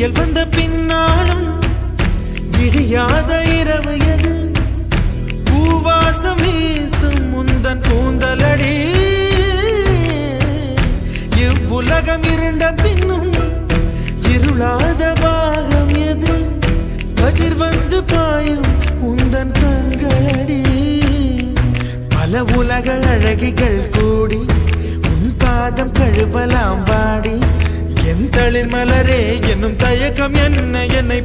விடியல் வந்த பின்னாலும் விடியாத இரவு எது? பூவாசம் வீசும் முந்தன் கூந்தலடி. இவ்வுலகம் இருண்ட பின்னும் இருளாத பாகம் எது? கதிர் வந்து பாயும் உந்தன் கண்களடி. பல உலக அழகிகள் கூடி உன் பாதம் கழுவலாம் பாடி என் மலரே என்னும் தயக்கம் என்ன? என்னை